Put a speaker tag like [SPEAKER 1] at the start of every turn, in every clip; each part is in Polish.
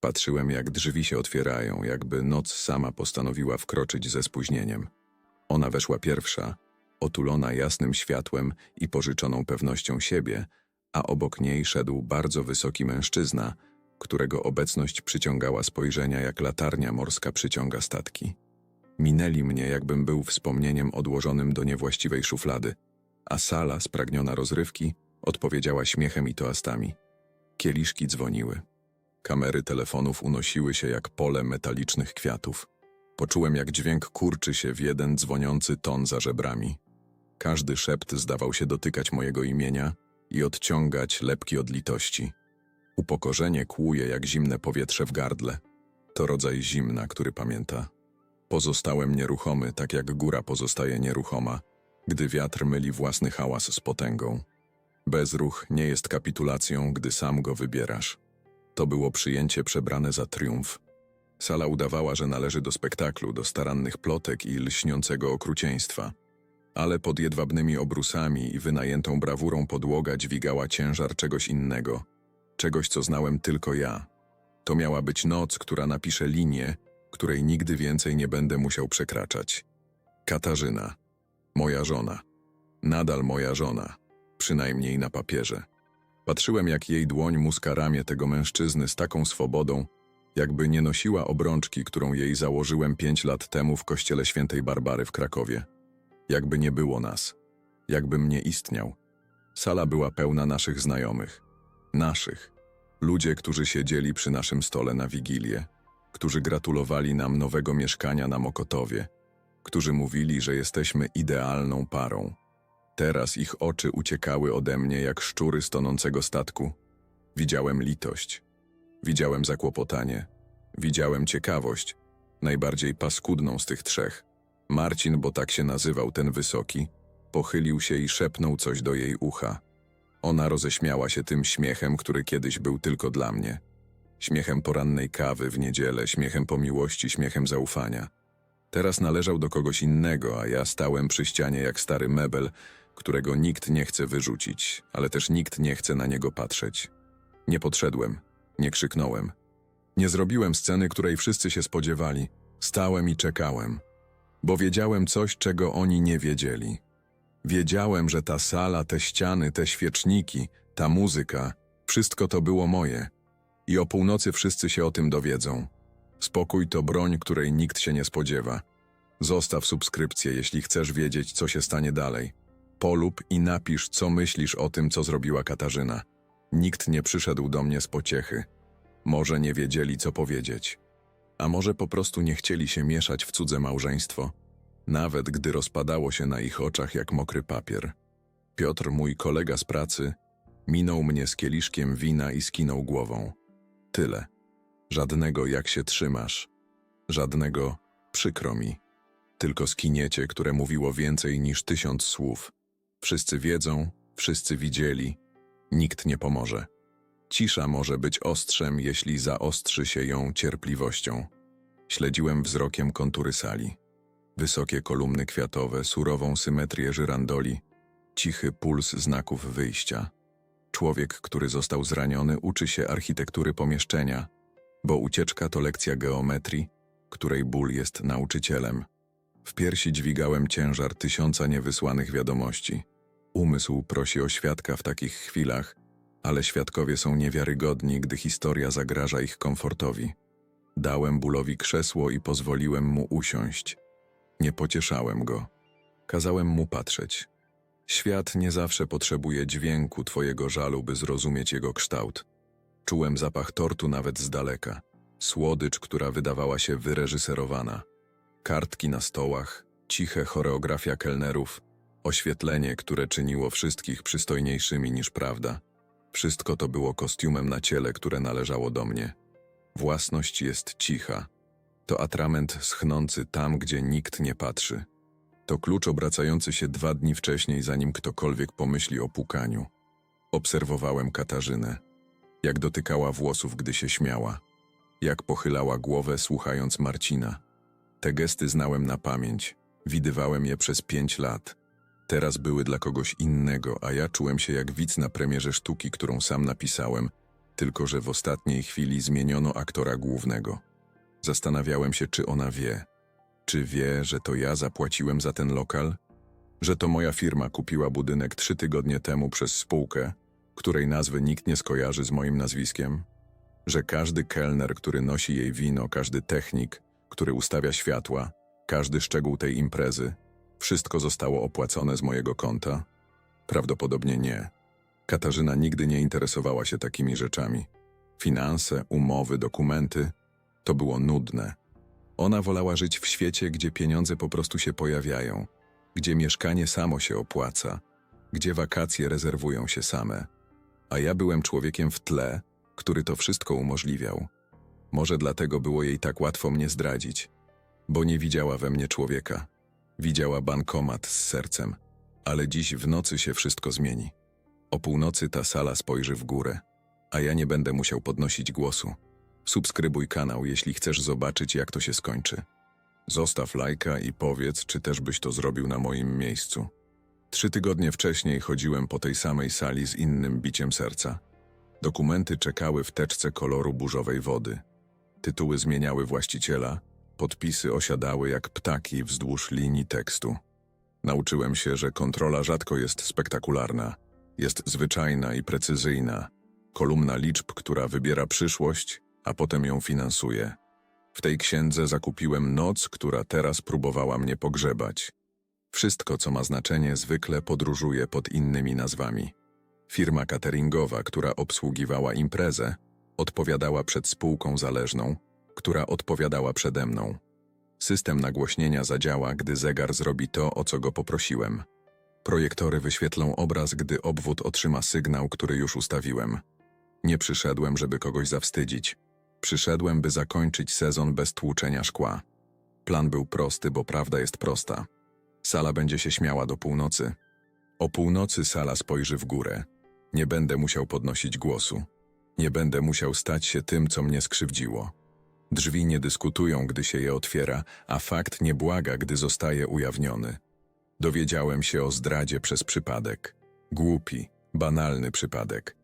[SPEAKER 1] Patrzyłem, jak drzwi się otwierają, jakby noc sama postanowiła wkroczyć ze spóźnieniem. Ona weszła pierwsza, otulona jasnym światłem i pożyczoną pewnością siebie, a obok niej szedł bardzo wysoki mężczyzna, którego obecność przyciągała spojrzenia jak latarnia morska przyciąga statki. Minęli mnie, jakbym był wspomnieniem odłożonym do niewłaściwej szuflady, a sala, spragniona rozrywki, odpowiedziała śmiechem i toastami. Kieliszki dzwoniły. Kamery telefonów unosiły się jak pole metalicznych kwiatów. Poczułem, jak dźwięk kurczy się w jeden dzwoniący ton za żebrami. Każdy szept zdawał się dotykać mojego imienia i odciągać lepki od litości. Upokorzenie kłuje jak zimne powietrze w gardle. To rodzaj zimna, który pamięta. Pozostałem nieruchomy, tak jak góra pozostaje nieruchoma, gdy wiatr myli własny hałas z potęgą. Bezruch nie jest kapitulacją, gdy sam go wybierasz. To było przyjęcie przebrane za triumf. Sala udawała, że należy do spektaklu, do starannych plotek i lśniącego okrucieństwa. Ale pod jedwabnymi obrusami i wynajętą brawurą podłoga dźwigała ciężar czegoś innego. Czegoś, co znałem tylko ja. To miała być noc, która napisze linię, której nigdy więcej nie będę musiał przekraczać. Katarzyna. Moja żona. Nadal moja żona. Przynajmniej na papierze. Patrzyłem, jak jej dłoń muska ramię tego mężczyzny z taką swobodą, jakby nie nosiła obrączki, którą jej założyłem pięć lat temu w kościele świętej Barbary w Krakowie. Jakby nie było nas. Jakbym nie istniał. Sala była pełna naszych znajomych. Naszych. Ludzie, którzy siedzieli przy naszym stole na Wigilię, którzy gratulowali nam nowego mieszkania na Mokotowie, którzy mówili, że jesteśmy idealną parą. Teraz ich oczy uciekały ode mnie jak szczury z tonącego statku. Widziałem litość, widziałem zakłopotanie, widziałem ciekawość, najbardziej paskudną z tych trzech. Marcin, bo tak się nazywał ten wysoki, pochylił się i szepnął coś do jej ucha. Ona roześmiała się tym śmiechem, który kiedyś był tylko dla mnie. Śmiechem porannej kawy w niedzielę, śmiechem po miłości, śmiechem zaufania. Teraz należał do kogoś innego, a ja stałem przy ścianie jak stary mebel, którego nikt nie chce wyrzucić, ale też nikt nie chce na niego patrzeć. Nie podszedłem, nie krzyknąłem. Nie zrobiłem sceny, której wszyscy się spodziewali. Stałem i czekałem, bo wiedziałem coś, czego oni nie wiedzieli. Wiedziałem, że ta sala, te ściany, te świeczniki, ta muzyka, wszystko to było moje. I o północy wszyscy się o tym dowiedzą. Spokój to broń, której nikt się nie spodziewa. Zostaw subskrypcję, jeśli chcesz wiedzieć, co się stanie dalej. Polub i napisz, co myślisz o tym, co zrobiła Katarzyna. Nikt nie przyszedł do mnie z pociechy. Może nie wiedzieli, co powiedzieć. A może po prostu nie chcieli się mieszać w cudze małżeństwo, nawet gdy rozpadało się na ich oczach jak mokry papier. Piotr, mój kolega z pracy, minął mnie z kieliszkiem wina i skinął głową. Tyle. Żadnego jak się trzymasz. Żadnego przykro mi. Tylko skiniecie, które mówiło więcej niż tysiąc słów. Wszyscy wiedzą, wszyscy widzieli. Nikt nie pomoże. Cisza może być ostrzem, jeśli zaostrzy się ją cierpliwością. Śledziłem wzrokiem kontury sali. Wysokie kolumny kwiatowe, surową symetrię żyrandoli, cichy puls znaków wyjścia. Człowiek, który został zraniony, uczy się architektury pomieszczenia, bo ucieczka to lekcja geometrii, której ból jest nauczycielem. W piersi dźwigałem ciężar tysiąca niewysłanych wiadomości. Umysł prosi o świadka w takich chwilach, ale świadkowie są niewiarygodni, gdy historia zagraża ich komfortowi. Dałem bólowi krzesło i pozwoliłem mu usiąść. Nie pocieszałem go. Kazałem mu patrzeć. Świat nie zawsze potrzebuje dźwięku twojego żalu, by zrozumieć jego kształt. Czułem zapach tortu nawet z daleka. Słodycz, która wydawała się wyreżyserowana. Kartki na stołach, ciche choreografia kelnerów, oświetlenie, które czyniło wszystkich przystojniejszymi niż prawda. Wszystko to było kostiumem na ciele, które należało do mnie. Własność jest cicha. To atrament schnący tam, gdzie nikt nie patrzy. To klucz obracający się dwa dni wcześniej, zanim ktokolwiek pomyśli o pukaniu. Obserwowałem Katarzynę. Jak dotykała włosów, gdy się śmiała. Jak pochylała głowę, słuchając Marcina. Te gesty znałem na pamięć. Widywałem je przez pięć lat. Teraz były dla kogoś innego, a ja czułem się jak widz na premierze sztuki, którą sam napisałem, tylko że w ostatniej chwili zmieniono aktora głównego. Zastanawiałem się, czy ona wie. Czy wie, że to ja zapłaciłem za ten lokal? Że to moja firma kupiła budynek trzy tygodnie temu przez spółkę, której nazwy nikt nie skojarzy z moim nazwiskiem? Że każdy kelner, który nosi jej wino, każdy technik, który ustawia światła, każdy szczegół tej imprezy, wszystko zostało opłacone z mojego konta? Prawdopodobnie nie. Katarzyna nigdy nie interesowała się takimi rzeczami. Finanse, umowy, dokumenty to było nudne. Ona wolała żyć w świecie, gdzie pieniądze po prostu się pojawiają, gdzie mieszkanie samo się opłaca, gdzie wakacje rezerwują się same. A ja byłem człowiekiem w tle, który to wszystko umożliwiał. Może dlatego było jej tak łatwo mnie zdradzić, bo nie widziała we mnie człowieka. Widziała bankomat z sercem, ale dziś w nocy się wszystko zmieni. O północy ta sala spojrzy w górę, a ja nie będę musiał podnosić głosu. Subskrybuj kanał, jeśli chcesz zobaczyć, jak to się skończy. Zostaw lajka i powiedz, czy też byś to zrobił na moim miejscu. Trzy tygodnie wcześniej chodziłem po tej samej sali z innym biciem serca. Dokumenty czekały w teczce koloru burzowej wody. Tytuły zmieniały właściciela, podpisy osiadały jak ptaki wzdłuż linii tekstu. Nauczyłem się, że kontrola rzadko jest spektakularna, jest zwyczajna i precyzyjna. Kolumna liczb, która wybiera przyszłość, a potem ją finansuje. W tej księdze zakupiłem noc, która teraz próbowała mnie pogrzebać. Wszystko, co ma znaczenie, zwykle podróżuje pod innymi nazwami. Firma cateringowa, która obsługiwała imprezę, odpowiadała przed spółką zależną, która odpowiadała przede mną. System nagłośnienia zadziała, gdy zegar zrobi to, o co go poprosiłem. Projektory wyświetlą obraz, gdy obwód otrzyma sygnał, który już ustawiłem. Nie przyszedłem, żeby kogoś zawstydzić. Przyszedłem, by zakończyć sezon bez tłuczenia szkła. Plan był prosty, bo prawda jest prosta. Sala będzie się śmiała do północy. O północy sala spojrzy w górę. Nie będę musiał podnosić głosu. Nie będę musiał stać się tym, co mnie skrzywdziło. Drzwi nie dyskutują, gdy się je otwiera, a fakt nie błaga, gdy zostaje ujawniony. Dowiedziałem się o zdradzie przez przypadek. Głupi, banalny przypadek.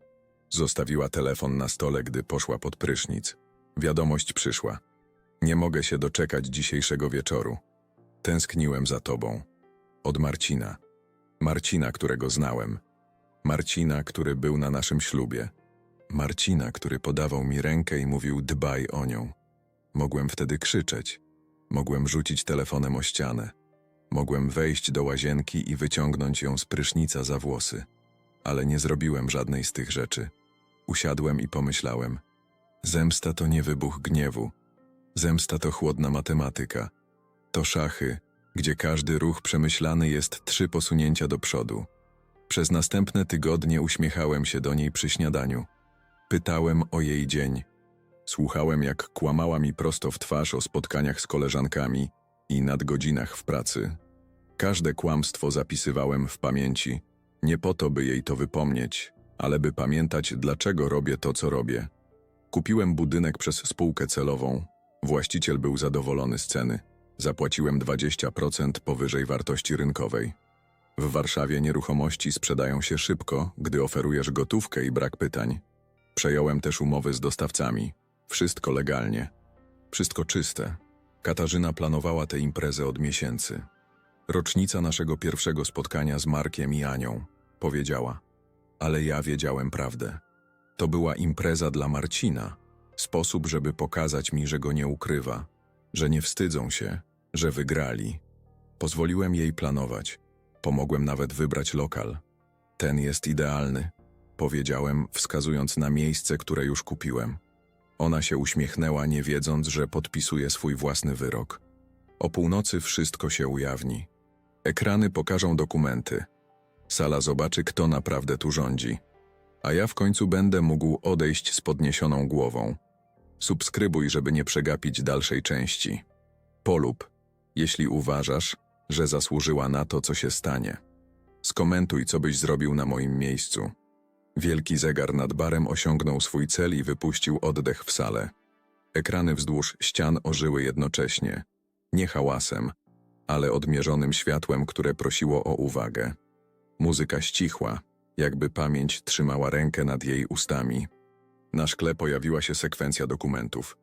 [SPEAKER 1] Zostawiła telefon na stole, gdy poszła pod prysznic. Wiadomość przyszła. Nie mogę się doczekać dzisiejszego wieczoru. Tęskniłem za tobą. Od Marcina. Marcina, którego znałem. Marcina, który był na naszym ślubie. Marcina, który podawał mi rękę i mówił dbaj o nią. Mogłem wtedy krzyczeć. Mogłem rzucić telefonem o ścianę. Mogłem wejść do łazienki i wyciągnąć ją z prysznica za włosy. Ale nie zrobiłem żadnej z tych rzeczy. Usiadłem i pomyślałem. Zemsta to nie wybuch gniewu. Zemsta to chłodna matematyka. To szachy, gdzie każdy ruch przemyślany jest trzy posunięcia do przodu. Przez następne tygodnie uśmiechałem się do niej przy śniadaniu. Pytałem o jej dzień. Słuchałem, jak kłamała mi prosto w twarz o spotkaniach z koleżankami i nadgodzinach w pracy. Każde kłamstwo zapisywałem w pamięci, nie po to, by jej to wypomnieć, ale by pamiętać, dlaczego robię to, co robię. Kupiłem budynek przez spółkę celową. Właściciel był zadowolony z ceny. Zapłaciłem 20% powyżej wartości rynkowej. W Warszawie nieruchomości sprzedają się szybko, gdy oferujesz gotówkę i brak pytań. Przejąłem też umowy z dostawcami. Wszystko legalnie. Wszystko czyste. Katarzyna planowała tę imprezę od miesięcy. Rocznica naszego pierwszego spotkania z Markiem i Anią, powiedziała. Ale ja wiedziałem prawdę. To była impreza dla Marcina. Sposób, żeby pokazać mi, że go nie ukrywa, że nie wstydzą się, że wygrali. Pozwoliłem jej planować. Pomogłem nawet wybrać lokal. Ten jest idealny, powiedziałem, wskazując na miejsce, które już kupiłem. Ona się uśmiechnęła, nie wiedząc, że podpisuje swój własny wyrok. O północy wszystko się ujawni. Ekrany pokażą dokumenty. Sala zobaczy, kto naprawdę tu rządzi. A ja w końcu będę mógł odejść z podniesioną głową. Subskrybuj, żeby nie przegapić dalszej części. Polub, jeśli uważasz, że zasłużyła na to, co się stanie. Skomentuj, co byś zrobił na moim miejscu. Wielki zegar nad barem osiągnął swój cel i wypuścił oddech w salę. Ekrany wzdłuż ścian ożyły jednocześnie. Nie hałasem, ale odmierzonym światłem, które prosiło o uwagę. Muzyka ścichła, jakby pamięć trzymała rękę nad jej ustami. Na szkle pojawiła się sekwencja dokumentów.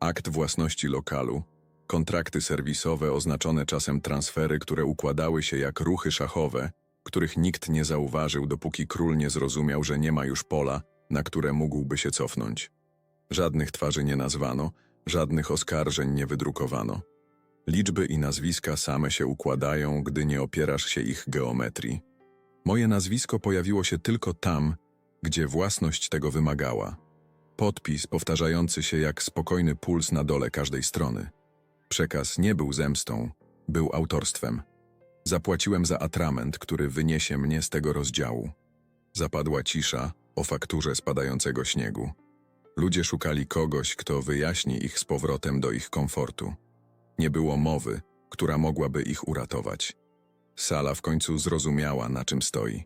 [SPEAKER 1] Akt własności lokalu, kontrakty serwisowe oznaczone czasem transfery, które układały się jak ruchy szachowe, których nikt nie zauważył, dopóki król nie zrozumiał, że nie ma już pola, na które mógłby się cofnąć. Żadnych twarzy nie nazwano, żadnych oskarżeń nie wydrukowano. Liczby i nazwiska same się układają, gdy nie opierasz się ich geometrii. Moje nazwisko pojawiło się tylko tam, gdzie własność tego wymagała. Podpis powtarzający się jak spokojny puls na dole każdej strony. Przekaz nie był zemstą, był autorstwem. Zapłaciłem za atrament, który wyniesie mnie z tego rozdziału. Zapadła cisza o fakturze spadającego śniegu. Ludzie szukali kogoś, kto wyjaśni ich z powrotem do ich komfortu. Nie było mowy, która mogłaby ich uratować. Sala w końcu zrozumiała, na czym stoi.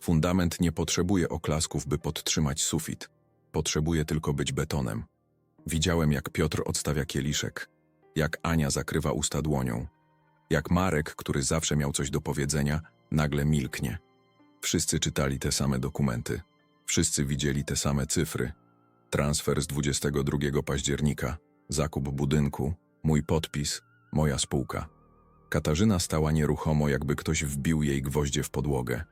[SPEAKER 1] Fundament nie potrzebuje oklasków, by podtrzymać sufit. Potrzebuje tylko być betonem. Widziałem, jak Piotr odstawia kieliszek, jak Ania zakrywa usta dłonią, jak Marek, który zawsze miał coś do powiedzenia, nagle milknie. Wszyscy czytali te same dokumenty. Wszyscy widzieli te same cyfry. Transfer z 22 października, zakup budynku, mój podpis, moja spółka. Katarzyna stała nieruchomo, jakby ktoś wbił jej gwoździe w podłogę.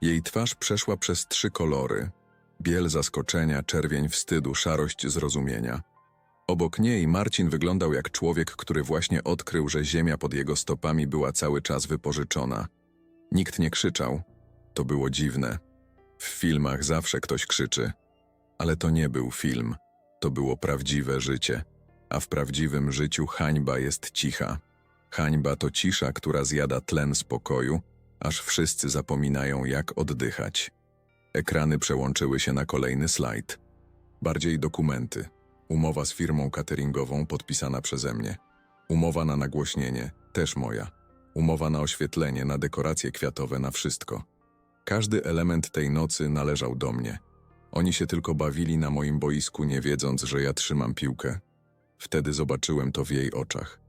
[SPEAKER 1] Jej twarz przeszła przez trzy kolory: biel zaskoczenia, czerwień wstydu, szarość zrozumienia. Obok niej Marcin wyglądał jak człowiek, który właśnie odkrył, że ziemia pod jego stopami była cały czas wypożyczona. Nikt nie krzyczał. To było dziwne. W filmach zawsze ktoś krzyczy. Ale to nie był film. To było prawdziwe życie. A w prawdziwym życiu hańba jest cicha. Hańba to cisza, która zjada tlen spokoju, aż wszyscy zapominają, jak oddychać. Ekrany przełączyły się na kolejny slajd. Bardziej dokumenty. Umowa z firmą cateringową podpisana przeze mnie. Umowa na nagłośnienie, też moja. Umowa na oświetlenie, na dekoracje kwiatowe, na wszystko. Każdy element tej nocy należał do mnie. Oni się tylko bawili na moim boisku, nie wiedząc, że ja trzymam piłkę. Wtedy zobaczyłem to w jej oczach.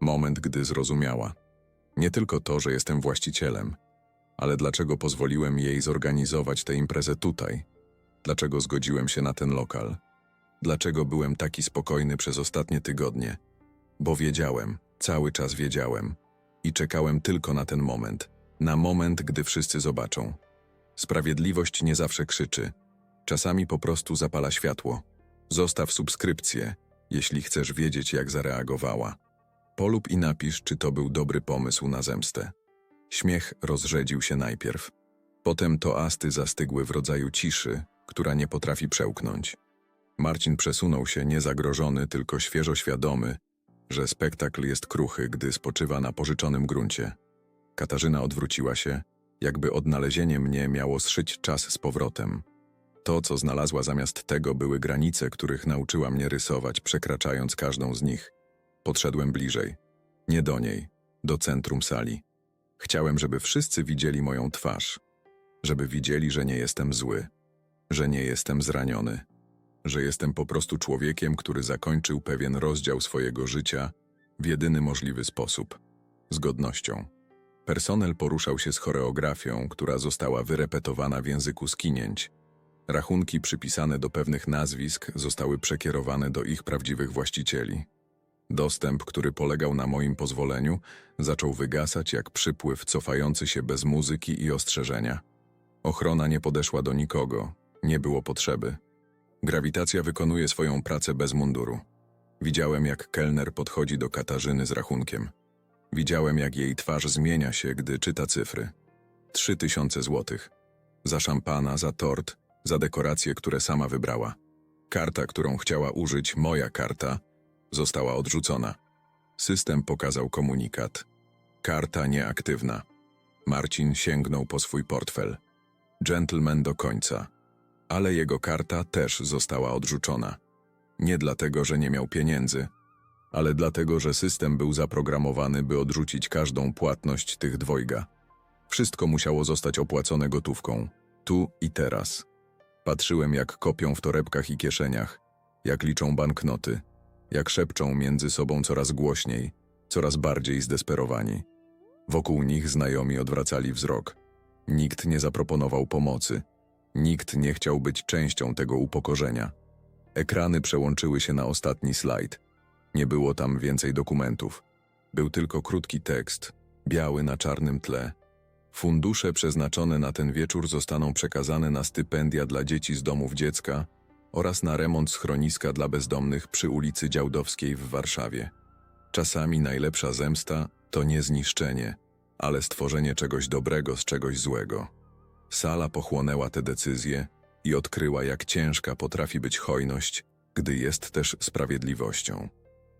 [SPEAKER 1] Moment, gdy zrozumiała. Nie tylko to, że jestem właścicielem, ale dlaczego pozwoliłem jej zorganizować tę imprezę tutaj? Dlaczego zgodziłem się na ten lokal? Dlaczego byłem taki spokojny przez ostatnie tygodnie? Bo wiedziałem, cały czas wiedziałem i czekałem tylko na ten moment, na moment, gdy wszyscy zobaczą. Sprawiedliwość nie zawsze krzyczy, czasami po prostu zapala światło. Zostaw subskrypcję, jeśli chcesz wiedzieć, jak zareagowała. Polub i napisz, czy to był dobry pomysł na zemstę. Śmiech rozrzedził się najpierw. Potem toasty zastygły w rodzaju ciszy, która nie potrafi przełknąć. Marcin przesunął się niezagrożony, tylko świeżo świadomy, że spektakl jest kruchy, gdy spoczywa na pożyczonym gruncie. Katarzyna odwróciła się, jakby odnalezienie mnie miało zszyć czas z powrotem. To, co znalazła zamiast tego, były granice, których nauczyła mnie rysować, przekraczając każdą z nich. Podszedłem bliżej. Nie do niej, do centrum sali. Chciałem, żeby wszyscy widzieli moją twarz. Żeby widzieli, że nie jestem zły. Że nie jestem zraniony. Że jestem po prostu człowiekiem, który zakończył pewien rozdział swojego życia w jedyny możliwy sposób. Z godnością. Personel poruszał się z choreografią, która została wyrepetowana w języku skinięć. Rachunki przypisane do pewnych nazwisk zostały przekierowane do ich prawdziwych właścicieli. Dostęp, który polegał na moim pozwoleniu, zaczął wygasać jak przypływ cofający się bez muzyki i ostrzeżenia. Ochrona nie podeszła do nikogo, nie było potrzeby. Grawitacja wykonuje swoją pracę bez munduru. Widziałem, jak kelner podchodzi do Katarzyny z rachunkiem. Widziałem, jak jej twarz zmienia się, gdy czyta cyfry. Trzy tysiące złotych. Za szampana, za tort, za dekoracje, które sama wybrała. Karta, którą chciała użyć, moja karta, została odrzucona. System pokazał komunikat. Karta nieaktywna. Marcin sięgnął po swój portfel. Gentleman do końca. Ale jego karta też została odrzucona. Nie dlatego, że nie miał pieniędzy, ale dlatego, że system był zaprogramowany, by odrzucić każdą płatność tych dwojga. Wszystko musiało zostać opłacone gotówką, tu i teraz. Patrzyłem, jak kopią w torebkach i kieszeniach, jak liczą banknoty, jak szepczą między sobą coraz głośniej, coraz bardziej zdesperowani. Wokół nich znajomi odwracali wzrok. Nikt nie zaproponował pomocy. Nikt nie chciał być częścią tego upokorzenia. Ekrany przełączyły się na ostatni slajd. Nie było tam więcej dokumentów. Był tylko krótki tekst, biały na czarnym tle. Fundusze przeznaczone na ten wieczór zostaną przekazane na stypendia dla dzieci z domów dziecka oraz na remont schroniska dla bezdomnych przy ulicy Działdowskiej w Warszawie. Czasami najlepsza zemsta to nie zniszczenie, ale stworzenie czegoś dobrego z czegoś złego. Sala pochłonęła te decyzje i odkryła, jak ciężka potrafi być hojność, gdy jest też sprawiedliwością.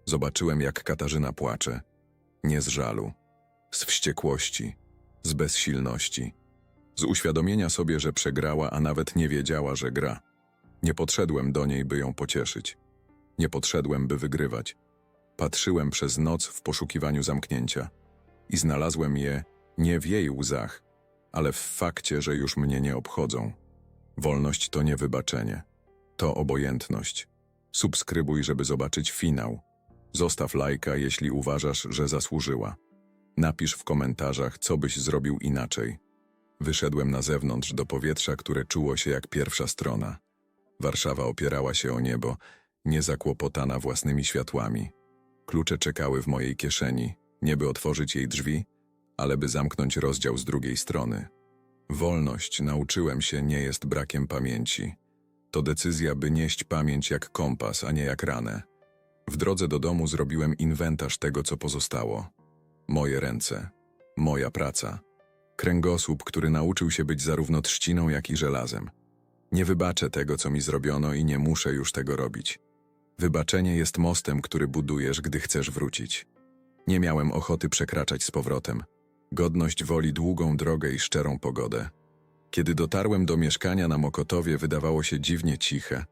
[SPEAKER 1] Zobaczyłem, jak Katarzyna płacze. Nie z żalu, z wściekłości, z bezsilności, z uświadomienia sobie, że przegrała, a nawet nie wiedziała, że gra. Nie podszedłem do niej, by ją pocieszyć. Nie podszedłem, by wygrywać. Patrzyłem przez noc w poszukiwaniu zamknięcia i znalazłem je nie w jej łzach, ale w fakcie, że już mnie nie obchodzą. Wolność to nie wybaczenie, to obojętność. Subskrybuj, żeby zobaczyć finał. Zostaw lajka, jeśli uważasz, że zasłużyła. Napisz w komentarzach, co byś zrobił inaczej. Wyszedłem na zewnątrz do powietrza, które czuło się jak pierwsza strona. Warszawa opierała się o niebo, niezakłopotana własnymi światłami. Klucze czekały w mojej kieszeni, nie by otworzyć jej drzwi, ale by zamknąć rozdział z drugiej strony. Wolność, nauczyłem się, nie jest brakiem pamięci. To decyzja, by nieść pamięć jak kompas, a nie jak ranę. W drodze do domu zrobiłem inwentarz tego, co pozostało. Moje ręce, moja praca, kręgosłup, który nauczył się być zarówno trzciną, jak i żelazem. Nie wybaczę tego, co mi zrobiono i nie muszę już tego robić. Wybaczenie jest mostem, który budujesz, gdy chcesz wrócić. Nie miałem ochoty przekraczać z powrotem. Godność woli długą drogę i szczerą pogodę. Kiedy dotarłem do mieszkania na Mokotowie, wydawało się dziwnie ciche.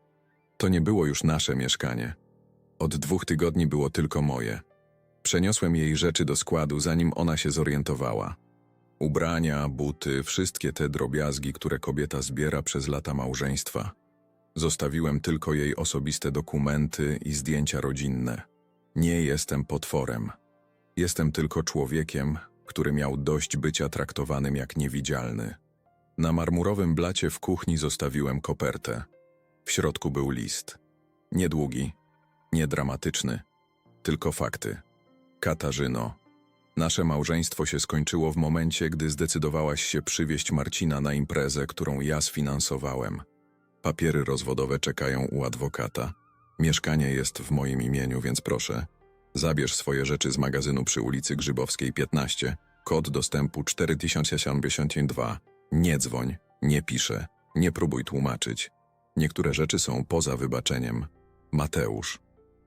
[SPEAKER 1] To nie było już nasze mieszkanie. Od dwóch tygodni było tylko moje. Przeniosłem jej rzeczy do składu, zanim ona się zorientowała. Ubrania, buty, wszystkie te drobiazgi, które kobieta zbiera przez lata małżeństwa. Zostawiłem tylko jej osobiste dokumenty i zdjęcia rodzinne. Nie jestem potworem. Jestem tylko człowiekiem, który miał dość bycia traktowanym jak niewidzialny. Na marmurowym blacie w kuchni zostawiłem kopertę. W środku był list. Niedługi, niedramatyczny, tylko fakty. Katarzyno, nasze małżeństwo się skończyło w momencie, gdy zdecydowałaś się przywieźć Marcina na imprezę, którą ja sfinansowałem. Papiery rozwodowe czekają u adwokata. Mieszkanie jest w moim imieniu, więc proszę, zabierz swoje rzeczy z magazynu przy ulicy Grzybowskiej 15, kod dostępu 4072. Nie dzwoń, nie piszę, nie próbuj tłumaczyć. Niektóre rzeczy są poza wybaczeniem. Mateusz.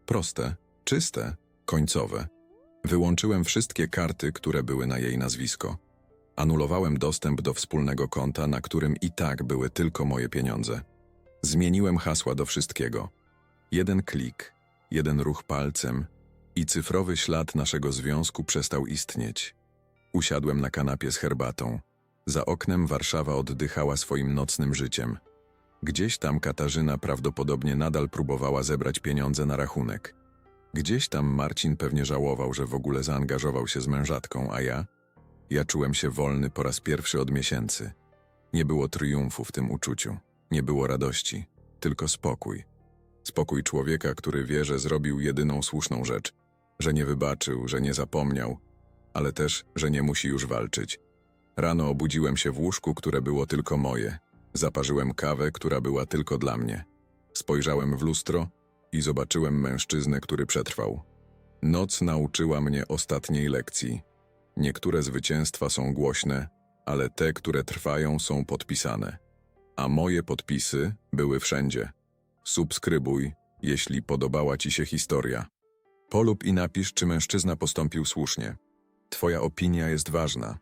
[SPEAKER 1] Proste, czyste, końcowe. Wyłączyłem wszystkie karty, które były na jej nazwisko. Anulowałem dostęp do wspólnego konta, na którym i tak były tylko moje pieniądze. Zmieniłem hasła do wszystkiego. Jeden klik, jeden ruch palcem i cyfrowy ślad naszego związku przestał istnieć. Usiadłem na kanapie z herbatą. Za oknem Warszawa oddychała swoim nocnym życiem. Gdzieś tam Katarzyna prawdopodobnie nadal próbowała zebrać pieniądze na rachunek. Gdzieś tam Marcin pewnie żałował, że w ogóle zaangażował się z mężatką, a ja? Ja czułem się wolny po raz pierwszy od miesięcy. Nie było triumfu w tym uczuciu. Nie było radości, tylko spokój. Spokój człowieka, który wie, że zrobił jedyną słuszną rzecz, że nie wybaczył, że nie zapomniał, ale też, że nie musi już walczyć. Rano obudziłem się w łóżku, które było tylko moje. Zaparzyłem kawę, która była tylko dla mnie. Spojrzałem w lustro i zobaczyłem mężczyznę, który przetrwał. Noc nauczyła mnie ostatniej lekcji. Niektóre zwycięstwa są głośne, ale te, które trwają, są podpisane. A moje podpisy były wszędzie. Subskrybuj, jeśli podobała Ci się historia. Polub i napisz, czy mężczyzna postąpił słusznie. Twoja opinia jest ważna.